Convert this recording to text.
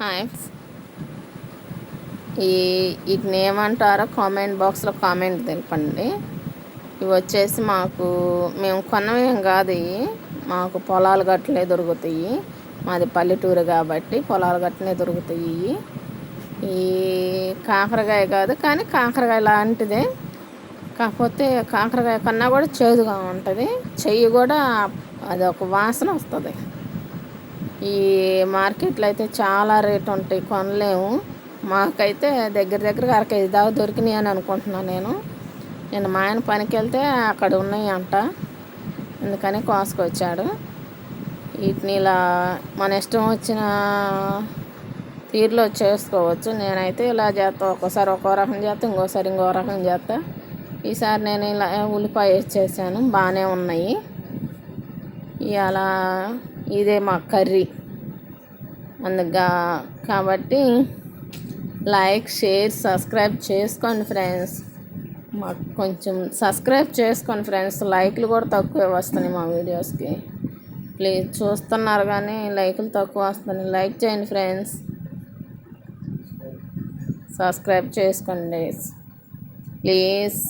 Hi. ఈ వీటిని ఏమంటారో కామెంట్ బాక్స్లో కామెంట్ తెలపండి. ఇవి వచ్చేసి మాకు మేము కొన్నవేం కాదు మాకు పొలాలు గట్లే దొరుకుతాయి. మాది పల్లెటూరు కాబట్టి పొలాలు గట్లనే దొరుకుతాయి ఈ కాకరకాయ కాదు కానీ కాకరకాయ లాంటిదే. కాకపోతే కాకరకాయ కన్నా కూడా చేదుగా ఉంటుంది. చెయ్యి కూడా అది ఒక వాసన వస్తుంది. ఈ మార్కెట్లో అయితే చాలా రేటు ఉంటాయి కొనలేము. మాకైతే దగ్గర దగ్గర అర కేజీ దాకా దొరికినాయి అని అనుకుంటున్నాను నేను. నేను మా ఆయన పనికి వెళ్తే అక్కడ ఉన్నాయి అంట అందుకని కోసుకొచ్చాడు. వీటిని ఇలా మన ఇష్టం వచ్చిన తీరులో చేసుకోవచ్చు. నేనైతే ఇలా చేస్తా ఒక్కోసారి ఒక్కో రకం చేస్తా ఇంకోసారి ఇంకో రకం చేస్తా. ఈసారి నేను ఇలా ఉల్లిపాయ వేసేసాను బాగానే ఉన్నాయి. ఇలా ఇదే మా కర్రీ. అందుగా కాబట్టి లైక్ షేర్ సబ్స్క్రైబ్ చేసుకోండి ఫ్రెండ్స్. మాకు కొంచెం సబ్స్క్రైబ్ చేసుకోండి ఫ్రెండ్స్. లైక్లు కూడా తక్కువే వస్తున్నాయి మా వీడియోస్కి. ప్లీజ్ చూస్తున్నారు కానీ లైకులు తక్కువ వస్తున్నాయి. లైక్ చేయండి ఫ్రెండ్స్. సబ్స్క్రైబ్ చేసుకోండి ప్లీజ్.